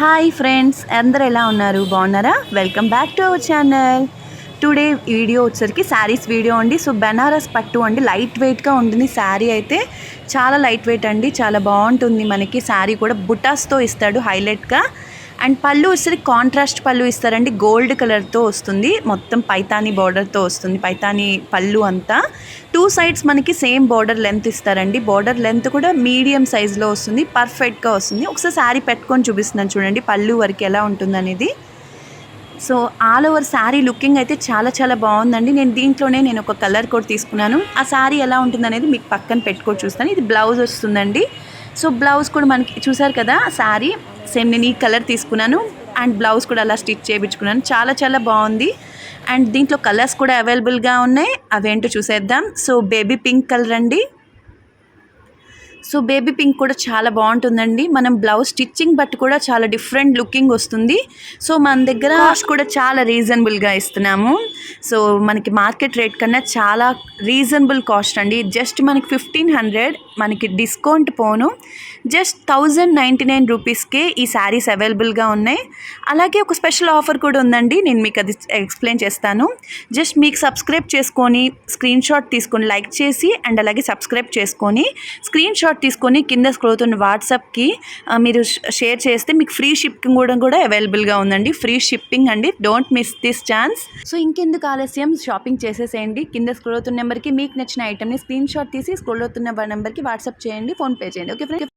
Hi friends అందరు ఎలా ఉన్నారు? బాగున్నారా? Welcome back to our channel today video వచ్చేసరికి శారీస్ వీడియో అండి. సో బెనారస్ పట్టు అండి. లైట్ వెయిట్గా ఉంటుంది శారీ అయితే. చాలా లైట్ వెయిట్ అండి. చాలా బాగుంటుంది మనకి. శారీ కూడా బుటాస్తో ఇస్తాడు. హైలైట్గా అండ్ పళ్ళు వచ్చేసరికి కాంట్రాస్ట్ పళ్ళు ఇస్తారండి. గోల్డ్ కలర్తో వస్తుంది. మొత్తం పైతానీ బార్డర్తో వస్తుంది. పైతానీ పళ్ళు అంతా. టూ సైడ్స్ మనకి సేమ్ బార్డర్ లెంత్ ఇస్తారండి. బార్డర్ లెంత్ కూడా మీడియం సైజులో వస్తుంది. పర్ఫెక్ట్గా వస్తుంది. ఒకసారి శారీ పెట్టుకొని చూపిస్తున్నాను చూడండి. పళ్ళు వరకు ఎలా ఉంటుందనేది. So all over sari looking అయితే చాలా చాలా బాగుందండి. నేను దీంట్లోనే నేను ఒక కలర్ కోడ్ తీసుకున్నాను. ఆ శారీ ఎలా ఉంటుందనేది మీకు పక్కన పెట్టుకొని చూస్తాను. ఇది బ్లౌజ్ వస్తుందండి. సో బ్లౌజ్ కూడా మనకి చూసారు కదా శారీ సేమ్ నేను ఈ కలర్ తీసుకున్నాను అండ్ బ్లౌజ్ కూడా అలా స్టిచ్ చేయించుకున్నాను. చాలా చాలా బాగుంది. అండ్ దీంట్లో కలర్స్ కూడా అవైలబుల్గా ఉన్నాయి. అవేంటో చూసేద్దాం. సో బేబీ పింక్ కలర్ అండి. సో బేబీ పింక్ కూడా చాలా బాగుంటుందండి. మనం బ్లౌజ్ స్టిచ్చింగ్ బట్టి కూడా చాలా డిఫరెంట్ లుకింగ్ వస్తుంది. సో మన దగ్గర కాస్ట్ కూడా చాలా రీజనబుల్గా ఇస్తున్నాము. సో మనకి మార్కెట్ రేట్ కన్నా చాలా రీజనబుల్ కాస్ట్ అండి. జస్ట్ మనకి ఫిఫ్టీన్ హండ్రెడ్ మనకి డిస్కౌంట్ పోను. జస్ట్ థౌజండ్ నైంటీ నైన్ రూపీస్కే ఈ శారీస్ అవైలబుల్గా ఉన్నాయి. అలాగే ఒక స్పెషల్ ఆఫర్ కూడా ఉందండి. నేను మీకు అది ఎక్స్ప్లెయిన్ చేస్తాను. జస్ట్ మీకు సబ్స్క్రైబ్ చేసుకొని స్క్రీన్ షాట్ తీసుకొని లైక్ చేసి అండ్ అలాగే సబ్స్క్రైబ్ చేసుకొని స్క్రీన్ షాట్ తీసుకొని కింద స్క్రోత్ ఉన్న వాట్సాప్కి మీరు షేర్ చేస్తే మీకు ఫ్రీ షిప్పింగ్ కూడా కూడా అవైలబుల్గా ఉందండి. ఫ్రీ షిప్పింగ్ అండి. Don't miss this chance. So ఇంకెందుకు ఆలస్యం? షాపింగ్ చేసేసేయండి. కింద స్క్రోల్ అవుతున్న నెంబర్కి మీకు నచ్చిన ఐటమ్ని స్క్రీన్ షాట్ తీసి స్క్రోల్ అవుతున్న నెంబర్కి వాట్సాప్ చేయండి ఫోన్పే చేయండి ఓకే ఫ్రెండ్